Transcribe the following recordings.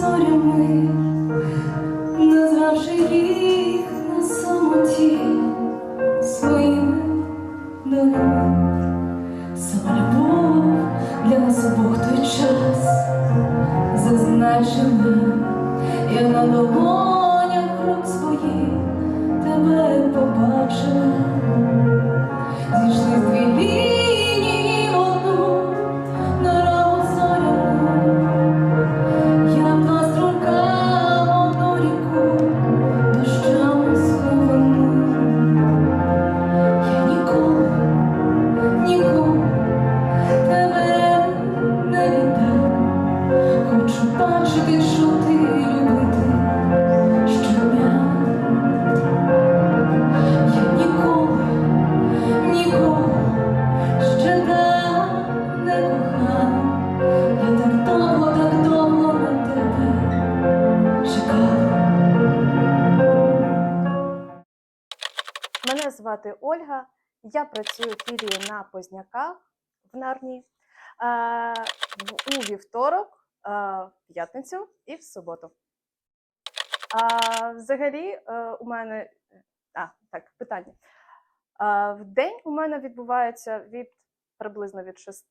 зорями, працюю в на Позняках в Нарні е, у вівторок, е, в п'ятницю і в суботу. А, взагалі, е, у мене а, так, питання. А, в день у мене відбувається від приблизно від 6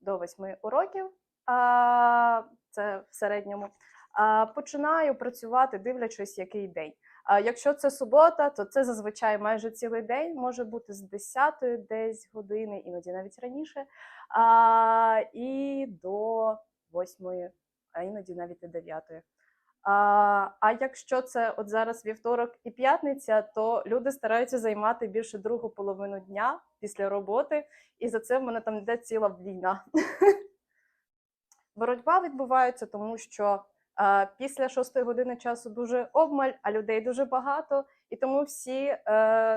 до 8 уроків. А, це в середньому. А, починаю працювати, дивлячись, який день. А якщо це субота, то це зазвичай майже цілий день, може бути з 10 десь години, іноді навіть раніше, а, і до 8, а іноді навіть і 9. А, а якщо це от зараз вівторок і п'ятниця, то люди стараються займати більше другу половину дня після роботи, і за це в мене там йде ціла війна. Боротьба відбувається, тому що після шостої години часу дуже обмаль, а людей дуже багато, і тому всі е,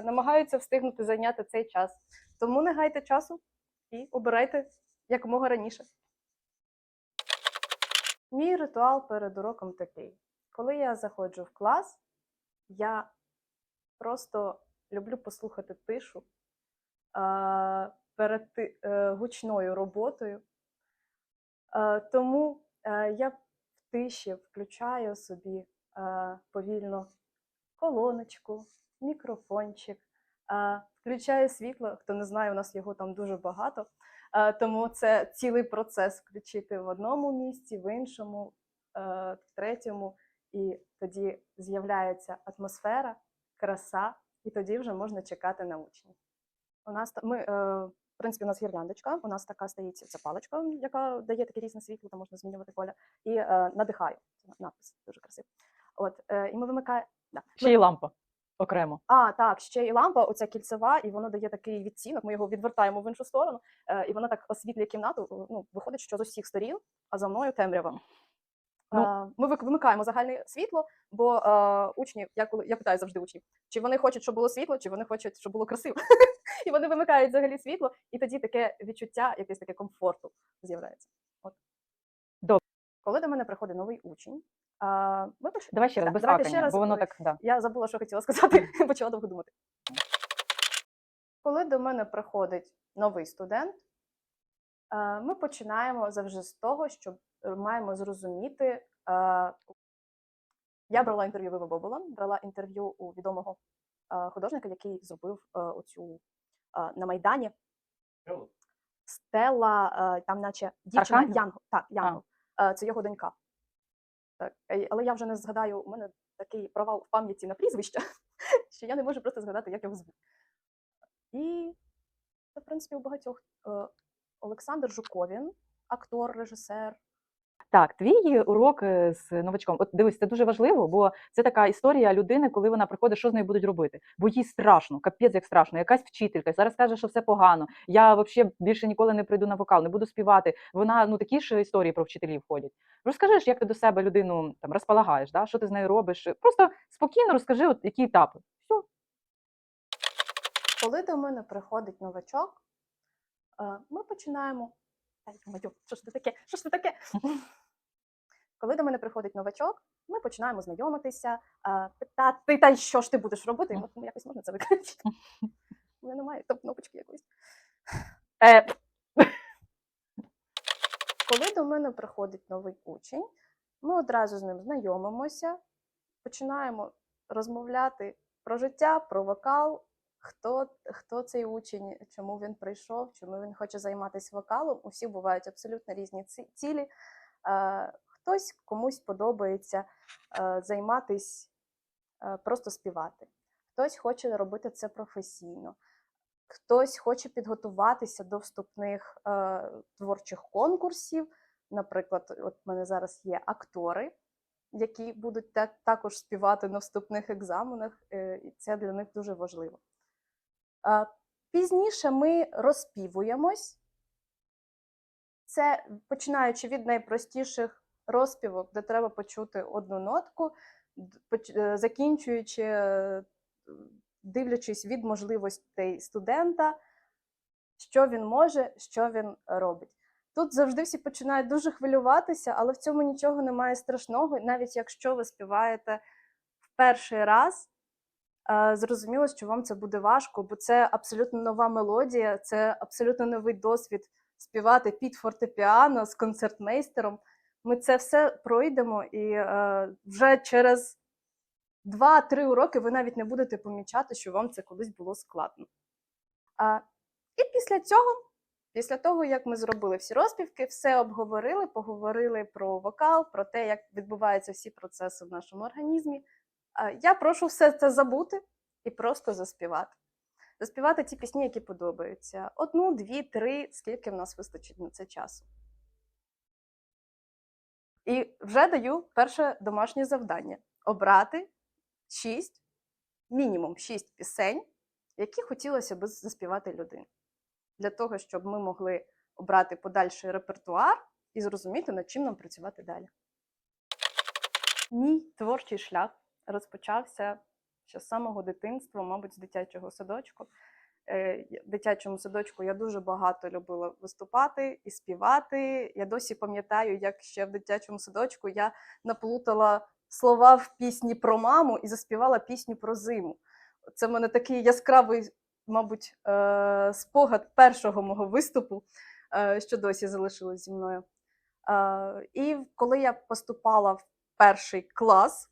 намагаються встигнути зайняти цей час. Тому не гайте часу і обирайте якомога раніше. Мій ритуал перед уроком такий: коли я заходжу в клас, я просто люблю послухати тишу е, перед е, гучною роботою. Е, тому е, я тиші включаю собі е, повільно колоночку, мікрофончик, е, включаю світло. Хто не знає, у нас його там дуже багато. Е, Тому це цілий процес включити в одному місці, в іншому, в третьому, і тоді з'являється атмосфера, краса, і тоді вже можна чекати на учнів. У нас ми, в принципі, у нас гірляндочка, у нас така стоїть ця паличка, яка дає таке різне світло, там можна змінювати колір, і е, надихаю. Це надпис дуже красивий. От, е, і ми вимикаємо. Да. Ще й лампа окремо. А, так, ще і лампа, оця кільцева, і воно дає такий відцінок. Ми його відвертаємо в іншу сторону, е, і воно так освітлює кімнату. Ну, виходить, що з усіх сторін, а за мною темрява. Ну. Ми вимикаємо загальне світло, бо е, учні, я коли я питаю завжди учнів, чи вони хочуть, щоб було світло, чи вони хочуть, щоб було красиво. І вони вимикають взагалі світло, і тоді таке відчуття, якесь таке комфорту з'являється. От. Добре. Коли до мене приходить новий учень, а, ми Давай ще раз, Так, без давайте ще раз, бо воно так. Да. я забула, що хотіла сказати, почала довго думати. Коли до мене приходить новий студент, ми починаємо завжди з того, що маємо зрозуміти. е, Я брала інтерв'ю Вива Бобола, брала інтерв'ю у відомого е, художника, який зробив е, оцю е, на Майдані. Стела, е, там, наче дівчина Архангел? Янго. Так, Янго. Е, Це його донька. Так, е, але я вже не згадаю, у мене такий провал в пам'яті на прізвище, що я не можу просто згадати, як його звуть. І це, в принципі, у багатьох Е, Олександр Жуковін, актор, режисер. Так, твій урок е, з новачком. От дивись, це дуже важливо, бо це така історія людини, коли вона приходить, що з нею будуть робити. Бо їй страшно, капець як страшно. Якась вчителька зараз каже, що все погано. Я взагалі більше ніколи не прийду на вокал, не буду співати. Вона ну такі ж історії про вчителів ходять. Розкажи як ти до себе людину там розполагаєш, да? що ти з нею робиш. Просто спокійно розкажи, от які етапи. Все. Коли до мене приходить новачок, е, ми починаємо. Що ж це таке? Що ж це таке? Мене приходить новачок, ми починаємо знайомитися, е, питати, та що ж ти будеш робити? І ну, якось можна це викрити. У мене немає топ кнопочки. Е, Коли до мене приходить новий учень, ми одразу з ним знайомимося, починаємо розмовляти про життя, про вокал, хто, хто цей учень, чому він прийшов, чому він хоче займатися вокалом. У всіх бувають абсолютно різні цілі. Хтось комусь подобається е, займатися е, просто співати, хтось хоче робити це професійно. Хтось хоче підготуватися до вступних е, творчих конкурсів. Наприклад, от в мене зараз є актори, які будуть та- також співати на вступних екзаменах, і це для них дуже важливо. Пізніше ми розспівуємось. Це починаючи від найпростіших розпівок, де треба почути одну нотку, е, закінчуючи, е, дивлячись від можливостей студента, що він може, що він робить. Тут завжди всі починають дуже хвилюватися, але в цьому нічого немає страшного. Навіть якщо ви співаєте в перший раз, е, зрозуміло, що вам це буде важко, бо це абсолютно нова мелодія, це абсолютно новий досвід співати під фортепіано з концертмейстером. Ми це все пройдемо, і е, вже через 2-3 уроки ви навіть не будете помічати, що вам це колись було складно. А, і після цього, після того, як ми зробили всі розпівки, все обговорили, поговорили про вокал, про те, як відбуваються всі процеси в нашому організмі. а, я прошу все це забути і просто заспівати. Заспівати ті пісні, які подобаються. Одну, дві, три, скільки в нас вистачить на це часу. І вже даю перше домашнє завдання: обрати шість, мінімум шість пісень, які хотілося б заспівати людині. Для того, щоб ми могли обрати подальший репертуар і зрозуміти, над чим нам працювати далі. Мій творчий шлях розпочався ще з самого дитинства, мабуть, з дитячого садочку. Е, дитячому садочку я дуже багато любила виступати і співати. Я досі пам'ятаю, як ще в дитячому садочку я наплутала слова в пісні про маму і заспівала пісню про зиму. Це в мене такий яскравий, мабуть, е, спогад першого мого виступу, е, що досі залишилось зі мною. І коли я поступала в перший клас,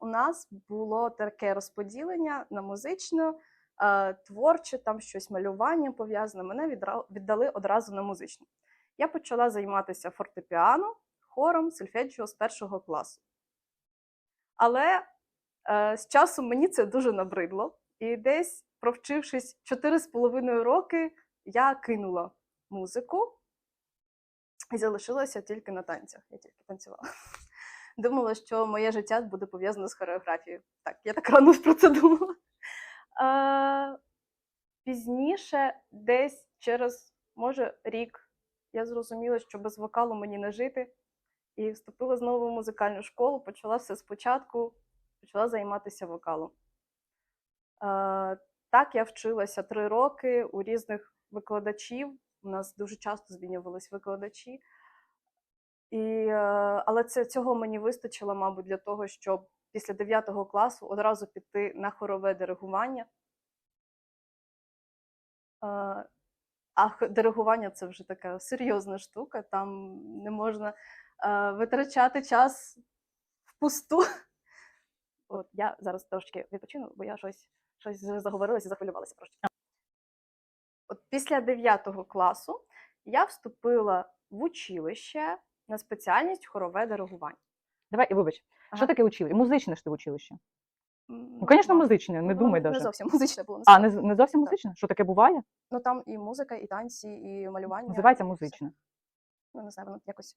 у нас було таке розподілення на музичне, е, творче, там щось малювання пов'язане. Мене віддали одразу на музичне. Я почала займатися фортепіано, хором, сольфеджіо з першого класу. Але е, з часом мені це дуже набридло. І десь, провчившись 4,5 роки, я кинула музику і залишилася тільки на танцях. Я тільки танцювала. Думала, що моє життя буде пов'язане з хореографією. Так, я так рано про це думала. Е, пізніше, десь через, може, рік, я зрозуміла, що без вокалу мені не жити. І вступила знову в музикальну школу, почала все спочатку, почала займатися вокалом. Е, так, я вчилася три роки у різних викладачів. У нас дуже часто змінювались викладачі. І, е, але це, цього мені вистачило, мабуть, для того, щоб після 9 класу одразу піти на хорове диригування. А диригування це вже така серйозна штука, там не можна витрачати час впусту. От я зараз трошки відпочину, бо я щось, щось заговорилася і захвилювалася трошки. От після 9 класу я вступила в училище на спеціальність хорове диригування. давай, вибач, що таке училище? Музичне ж ти училище? Ну, звісно, музичне, не думай Не даже. зовсім музичне було. А, не, не зовсім музичне? Що таке буває? Ну там і музика, і танці, і малювання. Називається музичне. Ну, не знаю, воно якось.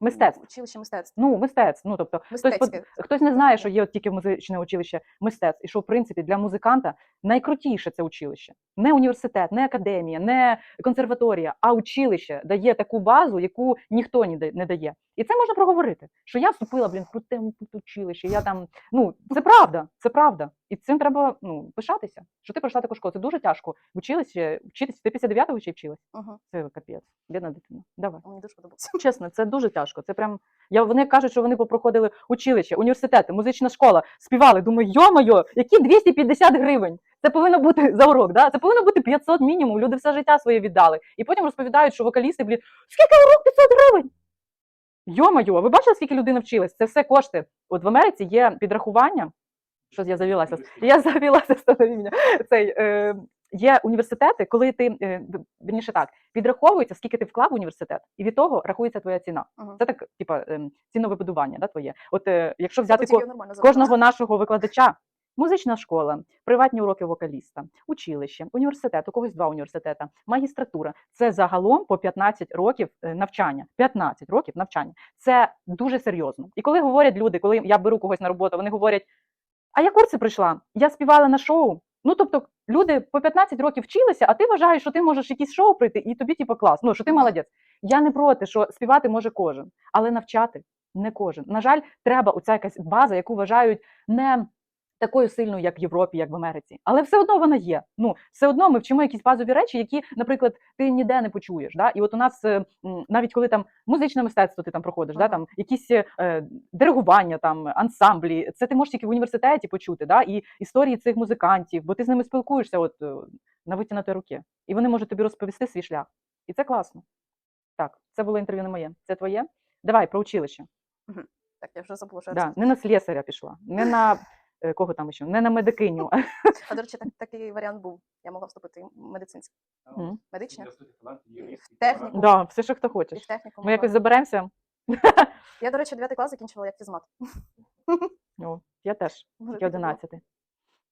Мистецтво. Училище мистецтв. Ну, мистецтво. Ну, тобто, хтось, Мистецьке. хтось не знає, що є от тільки музичне училище мистецтв, і що, в принципі, для музиканта найкрутіше це училище. Не університет, не академія, не консерваторія, а училище дає таку базу, яку ніхто не дає. І це можна проговорити. Що я вступила, блін, в круте училище. Я там, ну, це правда, це правда. І цим треба ну, пишатися. Що ти пройшла таку школу. Це дуже тяжко. В училище вчитися. Ти після 9-го ще вчилась? Угу. Це капець. Бідна дитина. Давай. Мені дуже подобається. Чесно, це дуже тяжко. Це прям. Я вони кажуть, що вони попроходили училище, університети, музична школа, співали. Думаю, йо-моє, які 250 гривень. Це повинно бути за урок, да? це повинно бути 500 мінімум. Люди все життя своє віддали. І потім розповідають, що вокалісти, блін, скільки урок 500 гривень? Йо-моє, ви бачили, скільки людина вчилась? Це все кошти. От в Америці є підрахування. Що я завілася? Я завілася станові мене. Цей, е, є університети, коли ти е, в- вірніше так, підраховується, скільки ти вклав в університет, і від того рахується твоя ціна. Мгм. Це так, типа, ем, ціновибудування, да, твоє. От е, якщо взяти ко- кожного нашого викладача. Музична школа, приватні уроки вокаліста, училище, університет, у когось два університета, магістратура. Це загалом по 15 років е, навчання. 15 років навчання. Це дуже серйозно. І коли говорять люди, коли я беру когось на роботу, вони говорять: а я курси прийшла, я співала на шоу. Ну тобто, люди по 15 років вчилися, а ти вважаєш, що ти можеш якісь шоу прийти, і тобі, типу, клас. Ну що ти молодець. Я не проти, що співати може кожен, але навчати не кожен. На жаль, треба оця якась база, яку вважають не такою сильною, як в Європі, як в Америці. Але все одно вона є. Ну, все одно ми вчимо якісь базові речі, які, наприклад, ти ніде не почуєш. Да? І от у нас е, навіть коли там музичне мистецтво ти там проходиш, да? Там якісь е, диригування, там ансамблі, це ти можеш тільки в університеті почути, да? і історії цих музикантів, бо ти з ними спілкуєшся от е, на витягнутій руки. І вони можуть тобі розповісти свій шлях. І це класно. Так, це було інтерв'ю не моє. Це твоє? Давай про училище. Так, я вже забула, Да, не на слесаря пішла, не на е, кого там ще, не на медикиню. А до речі, так, такий варіант був. Я могла вступити і в медицинське. Мгм. Медичне? В техніку. Да, все, що хто І в техніку. Ми могла. якось заберемося. Я, до речі, 9 клас закінчила як фізмат. О, я теж, тільки таке 11.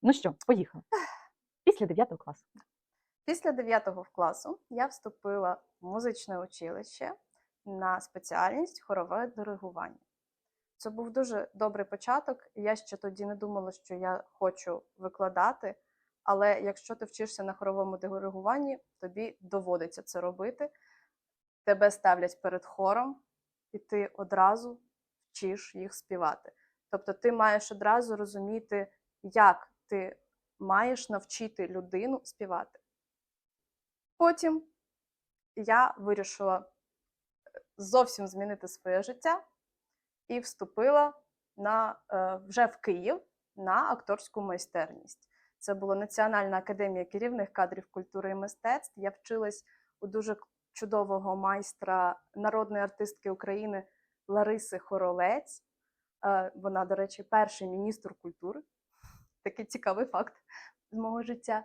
Ну що, поїхали. Після 9 класу. Після 9 класу я вступила в музичне училище на спеціальність хорове диригування. Це був дуже добрий початок. Я ще тоді не думала, що я хочу викладати. Але якщо ти вчишся на хоровому диригуванні, тобі доводиться це робити. Тебе ставлять перед хором, і ти одразу вчиш їх співати. Тобто ти маєш одразу розуміти, як ти маєш навчити людину співати. Потім я вирішила е, зовсім змінити своє життя і вступила на, е, вже в Київ на акторську майстерність. Це була Національна академія керівних кадрів культури і мистецтв. Я вчилась у дуже чудового майстра народної артистки України Лариси Хоролець. Е, Вона, до речі, перший міністр культури. Такий цікавий факт з мого життя.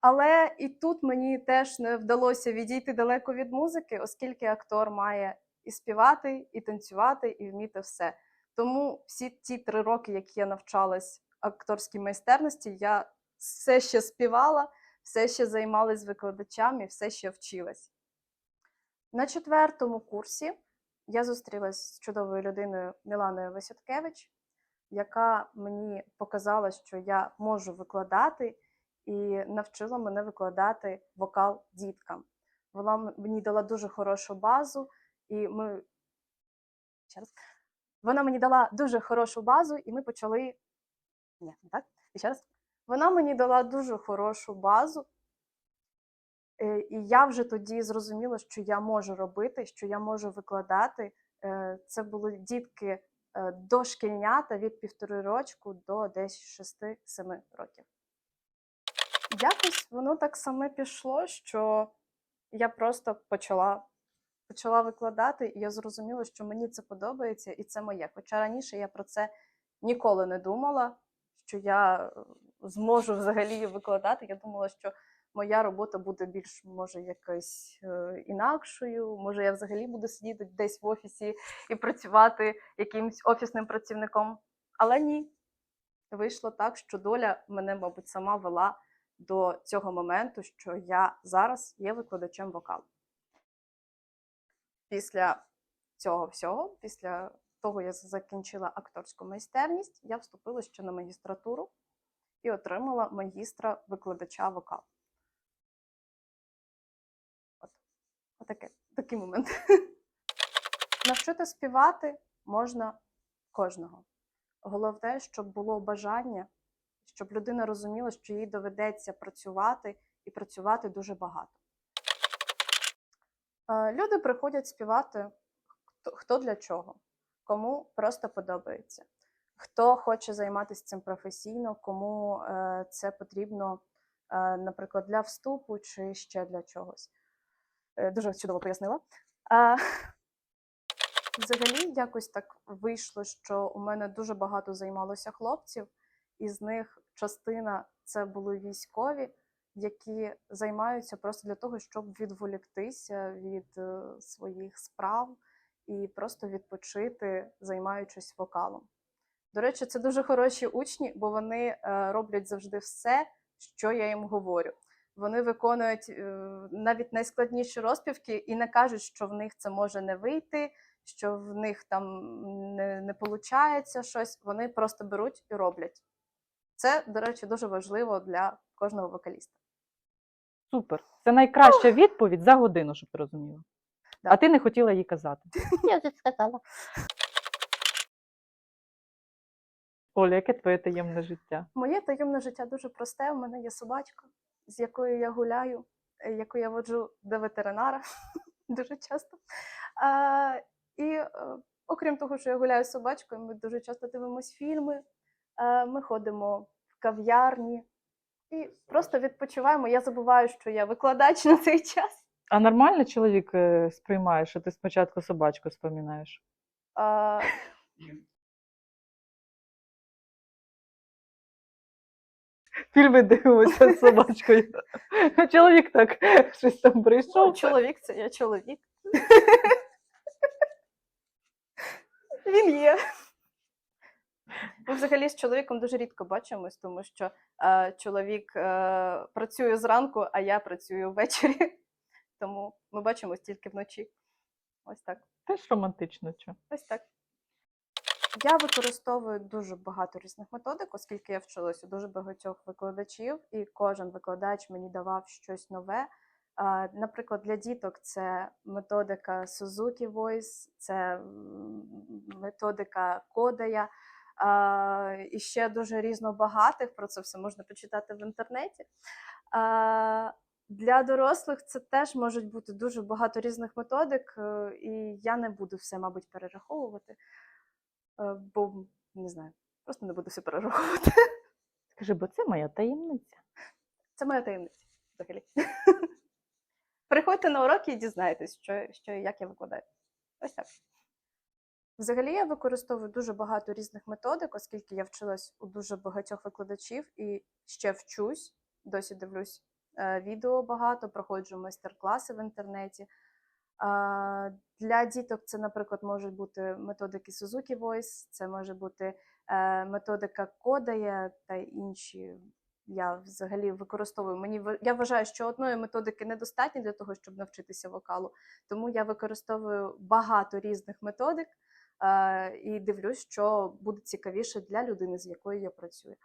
Але і тут мені теж не вдалося відійти далеко від музики, оскільки актор має і співати, і танцювати, і вміти все. Тому всі ті три роки, які я навчалась акторській майстерності, я все ще співала, все ще займалась викладачами, все ще вчилась. На четвертому курсі я зустрілась з чудовою людиною Міланою Васюткевич, яка мені показала, що я можу викладати і навчила мене викладати вокал діткам. Вона мені дала дуже хорошу базу, і ми ще раз. Вона мені дала дуже хорошу базу, і ми почали. Ні, не так. І ще раз. Вона мені дала дуже хорошу базу, е, і я вже тоді зрозуміла, що я можу робити, що я можу викладати. Е, Це були дітки е, дошкільнята від півтори рочку до десь 6-7 років. Якось воно так саме пішло, що я просто почала, почала викладати, і я зрозуміла, що мені це подобається і це моє. Хоча раніше я про це ніколи не думала, що я е, зможу взагалі викладати. Я думала, що моя робота буде більш, може, якось е, інакшою. Може, я взагалі буду сидіти десь в офісі і працювати якимсь офісним працівником. Але ні. Вийшло так, що доля мене, мабуть, сама вела до цього моменту, що я зараз є викладачем вокалу. Після цього всього, після того, я закінчила акторську майстерність, я вступила ще на магістратуру і отримала магістра викладача вокалу. От. Отаке, такий момент. Навчити співати можна кожного. Головне, щоб було бажання, щоб людина розуміла, що їй доведеться працювати і працювати дуже багато. Люди приходять співати хто, хто для чого, кому просто подобається. Хто хоче займатися цим професійно, кому е, це потрібно, е, наприклад, для вступу чи ще для чогось. Е, Дуже чудово пояснила. Взагалі, якось так вийшло, що у мене дуже багато займалося хлопців, із них частина це були військові, які займаються просто для того, щоб відволіктися від е, своїх справ і просто відпочити, займаючись вокалом. До речі, це дуже хороші учні, бо вони е, роблять завжди все, що я їм говорю. Вони виконують е, навіть найскладніші розпівки і не кажуть, що в них це може не вийти, що в них там не, не виходить щось. Вони просто беруть і роблять. Це, до речі, дуже важливо для кожного вокаліста. Супер. Це найкраща відповідь за годину, щоб ти розуміла. Да. А ти не хотіла їй казати. Я вже сказала. Оля, яке твоє таємне життя? Моє таємне життя дуже просте. У мене є собачка, з якою я гуляю, е, яку я воджу до ветеринара дуже часто. А, і е, окрім того, що я гуляю з собачкою, ми дуже часто дивимося фільми, е, ми ходимо в кав'ярні і просто відпочиваємо. Я забуваю, що я викладач на цей час. А нормально чоловік е, сприймає, що ти спочатку собачку споминаєш? А, Фільми дивимося з собачкою. Чоловік так щось там ну, прийшов. чоловік це я чоловік. Він є. Ми взагалі з чоловіком дуже рідко бачимось, тому що е, чоловік е, працює зранку, а я працюю ввечері. Тому ми бачимось тільки вночі. Ось так. Теж романтично. Чо? Ось так. Я використовую дуже багато різних методик, оскільки я вчилася у дуже багатьох викладачів, і кожен викладач мені давав щось нове. Наприклад, для діток це методика Suzuki Voice, це методика Кодая. І ще дуже різнобагатих, про це все можна почитати в інтернеті. Для дорослих це теж можуть бути дуже багато різних методик, е, і я не буду все, мабуть, перераховувати, е, бо не знаю, просто не буду все перераховувати. Скажи, бо це моя таємниця. Це моя таємниця взагалі. Приходьте на уроки і дізнаєтесь, що, що і як я викладаю. Ось так. Взагалі я використовую дуже багато різних методик, оскільки я вчилась у дуже багатьох викладачів і ще вчусь, досі дивлюсь е, відео багато, проходжу майстер-класи в інтернеті. Для діток це, наприклад, можуть бути методики Suzuki Voice, це може бути е, методика Кодая та інші. Я взагалі використовую. Мені я вважаю, що одної методики недостатньо для того, щоб навчитися вокалу. Тому я використовую багато різних методик і дивлюсь, що буде цікавіше для людини, з якою я працюю.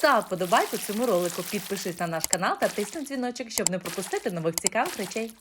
Став подобайку цьому ролику, підпишись на наш канал та тисни дзвіночок, щоб не пропустити нових цікавих речей.